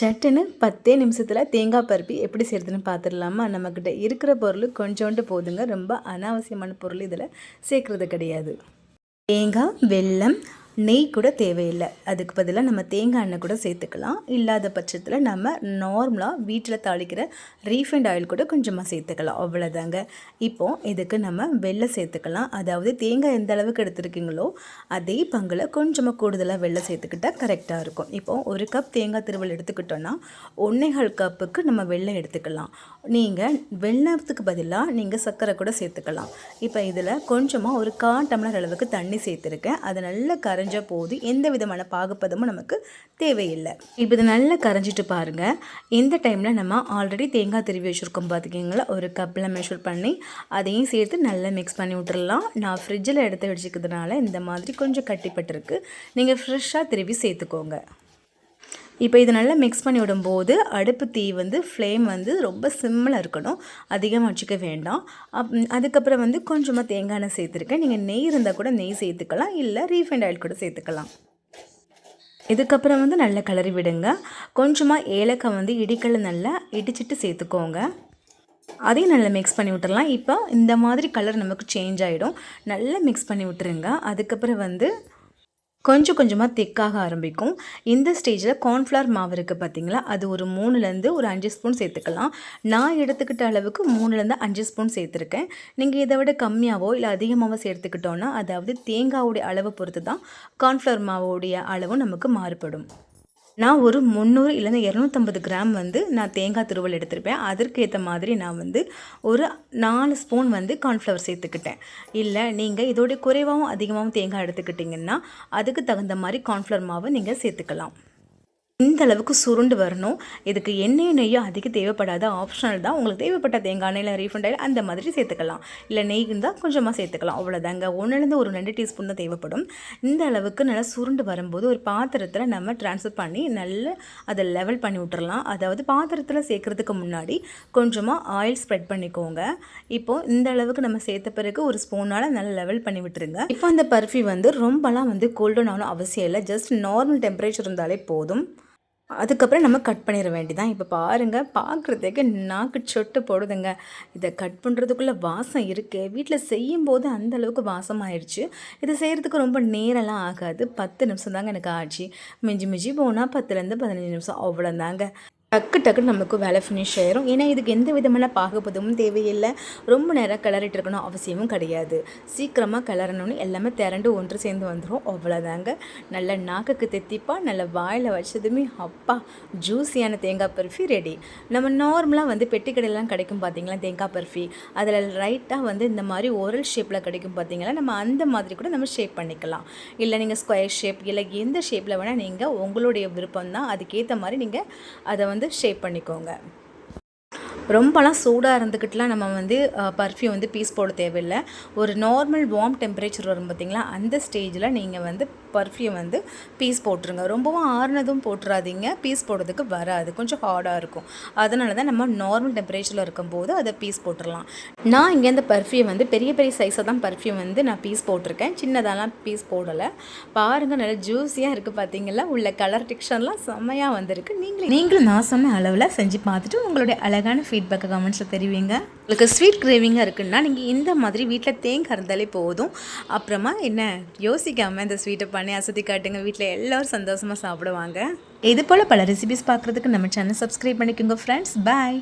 சட்டுன்னு பத்தே நிமிஷத்தில் தேங்காய் பருப்பி எப்படி செய்கிறதுன்னு பார்த்துடலாமா நம்மக்கிட்ட இருக்கிற பொருள் கொஞ்சோண்டு போதுங்க. ரொம்ப அனாவசியமான பொருள் இதில் சேர்க்குறது கிடையாது. தேங்காய் வெல்லம் நெய் கூட தேவையில்லை. அதுக்கு பதிலாக நம்ம தேங்காய் எண்ணெய் கூட சேர்த்துக்கலாம். இல்லாத பட்சத்தில் நம்ம நார்மலாக வீட்டில் தாளிக்கிற ரீஃபைண்ட் ஆயில் கூட கொஞ்சமாக சேர்த்துக்கலாம். அவ்வளோதாங்க இப்போது இதுக்கு நம்ம வெள்ளை சேர்த்துக்கலாம். அதாவது தேங்காய் எந்த அளவுக்கு எடுத்துருக்கீங்களோ அதே பங்கில் கொஞ்சமாக கூடுதலாக வெள்ளை சேர்த்துக்கிட்டால் கரெக்டாக இருக்கும். இப்போது ஒரு கப் தேங்காய் திருவள் எடுத்துக்கிட்டோன்னா ஒன்றேகால் கப்புக்கு நம்ம வெள்ளை எடுத்துக்கலாம். நீங்கள் வெள்ளத்துக்கு பதிலாக நீங்கள் சர்க்கரை கூட சேர்த்துக்கலாம். இப்போ இதில் கொஞ்சமாக ஒரு கால் டம்ளர் அளவுக்கு தண்ணி சேர்த்துருக்கேன். அது நல்லா கரண்ட் போது எந்த விதமான பாகுப்பதமும் நமக்கு தேவையில்லை. இப்போ இது நல்லா கரைஞ்சிட்டு பாருங்கள் இந்த டைமில் நம்ம ஆல்ரெடி தேங்காய் திருவி வச்சுருக்கோம் பார்த்துக்கிங்களா ஒரு கப்பில் மெஷர் பண்ணி அதையும் சேர்த்து நல்லா மிக்ஸ் பண்ணி விட்டுறலாம். நான் ஃப்ரிட்ஜில் எடுத்து வச்சுக்கிறதுனால இந்த மாதிரி கொஞ்சம் கட்டிப்பட்டிருக்கு. நீங்கள் ஃப்ரெஷ்ஷாக திருவி சேர்த்துக்கோங்க. இப்போ இது நல்லா மிக்ஸ் பண்ணி விடும்போது அடுப்பு தீ வந்து ஃப்ளேம் வந்து ரொம்ப சிம்மில் இருக்கணும். அதிகமாக வச்சுக்க வேண்டாம். அப் அதுக்கப்புறம் வந்து கொஞ்சமாக தேங்காய் எண்ணெய் சேர்த்துருக்கேன். நீங்கள் நெய் இருந்தால் கூட நெய் சேர்த்துக்கலாம். இல்லை ரீஃபைண்ட் ஆயில் கூட சேர்த்துக்கலாம். இதுக்கப்புறம் வந்து நல்லா கிளறி விடுங்க. கொஞ்சமாக ஏலக்காய் வந்து இடிக்கல நல்லா இடிச்சிட்டு சேர்த்துக்கோங்க. அதையும் நல்லா மிக்ஸ் பண்ணி விட்டுடலாம் இப்போ இந்த மாதிரி கலர் நமக்கு சேஞ்ச் ஆகிடும் நல்லா மிக்ஸ் பண்ணி விட்டுருங்க. அதுக்கப்புறம் வந்து கொஞ்சம் கொஞ்சமாக திக்காக ஆரம்பிக்கும். இந்த ஸ்டேஜில் கார்ன்ஃப்ளவர் மாவு இருக்குது பார்த்தீங்களா அது ஒரு மூணுலேருந்து ஒரு அஞ்சு ஸ்பூன் சேர்த்துக்கலாம். நான் எடுத்துக்கிட்ட அளவுக்கு மூணுலேருந்து அஞ்சு ஸ்பூன் சேர்த்துருக்கேன். நீங்கள் இதை விட கம்மியாகவோ இல்லை அதிகமாகவோ சேர்த்துக்கிட்டோன்னா அதாவது தேங்காவுடைய அளவை பொறுத்து தான் கார்ன்ஃப்ளவர் மாவோடைய அளவும் நமக்கு மாறுபடும். நான் ஒரு முந்நூறு இல்லைன்னா இரநூத்தம்பது கிராம் வந்து நான் தேங்காய் துருவல் எடுத்திருப்பேன். அதற்கு ஏற்ற மாதிரி நான் வந்து ஒரு நாலு ஸ்பூன் வந்து கார்ன்ஃப்ளவர் சேர்த்துக்கிட்டேன். இல்லை நீங்கள் இதோடைய குறைவாகவும் அதிகமாகவும் தேங்காய் எடுத்துக்கிட்டிங்கன்னா அதுக்கு தகுந்த மாதிரி கார்ன்ஃப்ளவர் மாவை நீங்கள் சேர்த்துக்கலாம். இந்த அளவுக்கு சுருண்டு வரணும். இதுக்கு எண்ணெய் நெய்யும் அதிக தேவைப்படாத ஆப்ஷனல் தான். உங்களுக்கு தேவைப்பட்ட தேங்காய் எண்ணெயில் ரீஃபண்ட் ஆயில் அந்த மாதிரி சேர்த்துக்கலாம். இல்லை நெய் இருந்தால் கொஞ்சமாக சேர்த்துக்கலாம். அவ்வளோதாங்க ஒன்றுலேருந்து ஒரு ரெண்டு டீஸ்பூன் தான் தேவைப்படும். இந்த அளவுக்கு நல்லா சுருண்டு வரும்போது ஒரு பாத்திரத்தில் நம்ம ட்ரான்ஸ்ஃபர் பண்ணி நல்லா அதை லெவல் பண்ணி விட்டுறலாம். அதாவது பாத்திரத்தில் சேர்க்குறதுக்கு முன்னாடி கொஞ்சமாக ஆயில் ஸ்ப்ரெட் பண்ணிக்கோங்க. இப்போது இந்த அளவுக்கு நம்ம சேர்த்த பிறகு ஒரு ஸ்பூனால் நல்லா லெவல் பண்ணி விட்டுருங்க. இப்போ அந்த பர்ஃபி வந்து ரொம்பலாம் வந்து கோல்டன் ஆகணும் அவசியம் இல்லை. ஜஸ்ட் நார்மல் டெம்பரேச்சர் இருந்தாலே போதும். அதுக்கப்புறம் நம்ம கட் பண்ணிட வேண்டிதான். இப்போ பாருங்கள் பார்க்குறதுக்கு நாக்கு சொட்டு போடுதுங்க. இதை கட் பண்ணுறதுக்குள்ளே வாசம் இருக்குது வீட்டில் செய்யும்போது அந்த அளவுக்கு வாசம் ஆயிடுச்சு இதை செய்கிறதுக்கு ரொம்ப நேரம்லாம் ஆகாது. பத்து நிமிஷம் தாங்க எனக்கு ஆச்சு. மிஞ்சி மிஞ்சி போனால் பத்துலேருந்து பதினஞ்சு நிமிஷம். அவ்வளோதாங்க டக்கு டக்குன்னு நமக்கு வேலை ஃபினிஷ் ஆயிரும். ஏன்னா இதுக்கு எந்த விதமான பாகுபதமும் தேவையில்லை. ரொம்ப நேரம் கிளறிட்டு இருக்கணும் அவசியமும் கிடையாது. சீக்கிரமாக கிளறணும்னு எல்லாமே திரண்டு ஒன்று சேர்ந்து வந்துடும் அவ்வளோதாங்க நல்ல நாக்குக்கு தெத்திப்பா நல்ல வாயில் வச்சதுமே அப்பா ஜூஸியான தேங்காய் பர்ஃபி ரெடி நம்ம நார்மலாக வந்து பெட்டி கடையிலாம் கிடைக்கும் பார்த்தீங்களா தேங்காய் பர்ஃபி அதில் ரைட்டாக வந்து இந்த மாதிரி ஓரல் ஷேப்பில் கிடைக்கும் பார்த்தீங்களா நம்ம அந்த மாதிரி கூட நம்ம ஷேப் பண்ணிக்கலாம். இல்லை நீங்கள் ஸ்கொயர் ஷேப் இல்லை எந்த ஷேப்பில் வேணால் நீங்கள் உங்களுடைய விருப்பம் தான் அதுக்கேற்ற மாதிரி நீங்கள் அதை வந்து வந்து ஷேப் பண்ணிக்கோங்க. ரொம்பலாம் சூடாக இருந்துக்கிட்டுலாம் நம்ம வந்து பர்ஃப்யூம் வந்து பீஸ் போட தேவையில்லை. ஒரு நார்மல் வார்ம் டெம்பரேச்சர் வரும் பார்த்திங்களா அந்த ஸ்டேஜில் நீங்கள் வந்து பர்ஃப்யூம் வந்து பீஸ் போட்டுருங்க. ரொம்பவும் ஆறுனதும் போட்டுறாதீங்க. பீஸ் போடுறதுக்கு வராது. கொஞ்சம் ஹார்டாக இருக்கும். அதனால தான் நம்ம நார்மல் டெம்பரேச்சரில் இருக்கும்போது அதை பீஸ் போட்டுடலாம் நான் இங்கே இந்த பர்ஃப்யூம் வந்து பெரிய பெரிய சைஸாக தான் பர்ஃப்யூம் வந்து நான் பீஸ் போட்டிருக்கேன். சின்னதாலாம் பீஸ் போடலை. பாருங்கள் நல்லா ஜூஸியாக இருக்குது பார்த்தீங்களா உள்ள கலர் டிக்ஷன்லாம் செம்மையாக வந்திருக்கு. நீங்களும் நீங்களும் நான் சொன்ன அளவில் செஞ்சு பார்த்துட்டு உங்களுடைய அழகான ஃபீல் ஃபீட்பேக்கை கமெண்ட்ஸில் தெரிவிங்க. உங்களுக்கு ஸ்வீட் கிரேவிங்காக இருக்குன்னா நீங்கள் இந்த மாதிரி வீட்டில் தேங்காய் இருந்தாலே போதும். அப்புறமா என்ன யோசிக்காமல் இந்த ஸ்வீட்டை பண்ணி அசதி காட்டுங்க. வீட்டில் எல்லோரும் சந்தோஷமாக சாப்பிடுவாங்க. இது போல் பல ரெசிபிஸ் பார்க்குறதுக்கு நம்ம சேனல் சப்ஸ்கிரைப் பண்ணிக்கோங்க ஃப்ரெண்ட்ஸ் பாய்